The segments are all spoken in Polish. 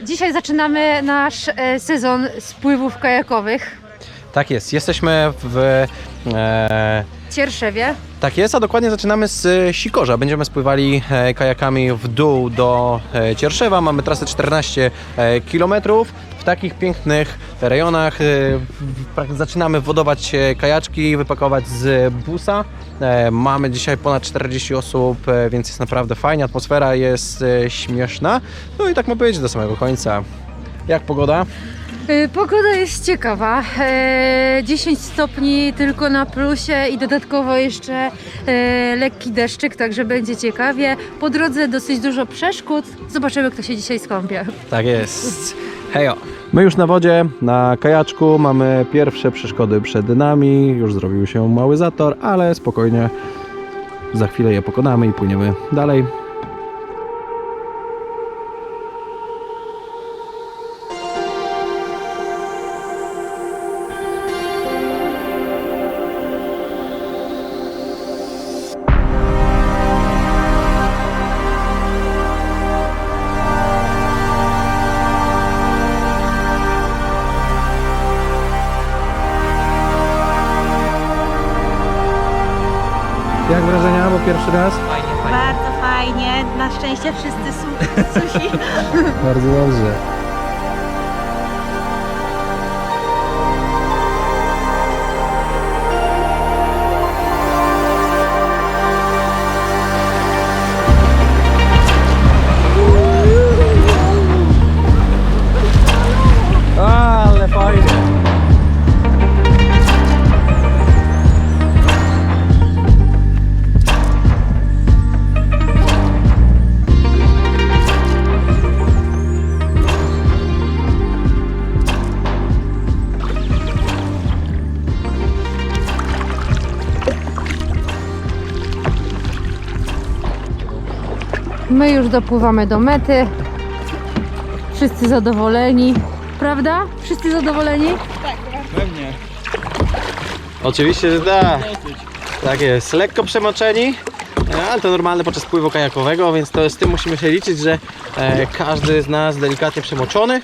Dzisiaj zaczynamy nasz e, sezon spływów kajakowych Tak jest, jesteśmy w. E, Cierszewie. tak jest, a dokładnie zaczynamy z e, Sikorza. Będziemy spływali e, kajakami w dół do Cierszewa. Mamy trasę 14 e, km. W takich pięknych rejonach w- prak- zaczynamy wodować kajaczki, wypakować z busa. E, mamy dzisiaj ponad 40 osób, e, więc jest naprawdę fajnie. Atmosfera jest e, śmieszna. No i tak ma być do samego końca. Jak pogoda? Pogoda jest ciekawa. E, 10 stopni tylko na plusie i dodatkowo jeszcze lekki deszczyk, także będzie ciekawie. Po drodze dosyć dużo przeszkód. Zobaczymy, kto się dzisiaj skąpie. Tak jest. Hejo. My już na wodzie, na kajaczku, mamy pierwsze przeszkody przed nami. Już zrobił się mały zator, ale spokojnie. Za chwilę je pokonamy i płyniemy dalej. Pierwszy raz? Bardzo fajnie. Na szczęście wszyscy su- susi. Bardzo dobrze. My już dopływamy do mety. Wszyscy zadowoleni. Prawda? Wszyscy zadowoleni? Oczywiście, że tak. Tak jest. Lekko przemoczeni, e, ale to normalne podczas pływu kajakowego, więc to z tym musimy się liczyć, że e, każdy z nas delikatnie przemoczony.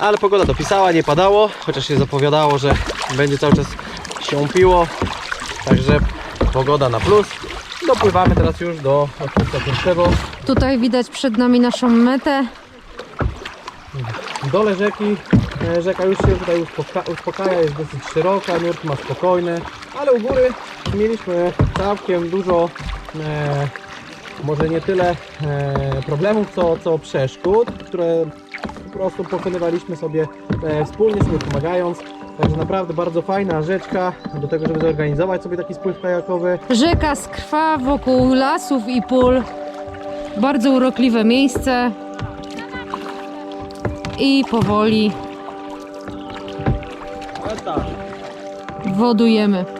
Ale pogoda dopisała, nie padało, chociaż się zapowiadało, że będzie cały czas się piło. Także pogoda na plus. Dopływamy teraz już do odcinka pierwszego. Tutaj widać przed nami naszą metę. W dole rzeki, e, rzeka już się tutaj uspoka- uspokaja, jest dosyć szeroka, nurt ma spokojny, ale u góry mieliśmy całkiem dużo, e, może nie tyle e, problemów, co, co przeszkód, które po prostu pokonywaliśmy sobie e, wspólnie, sobie pomagając. Także naprawdę bardzo fajna rzeczka do tego, żeby zorganizować sobie taki spływ kajakowy. Rzeka skrwa wokół lasów i pól. Bardzo urokliwe miejsce. I powoli wodujemy.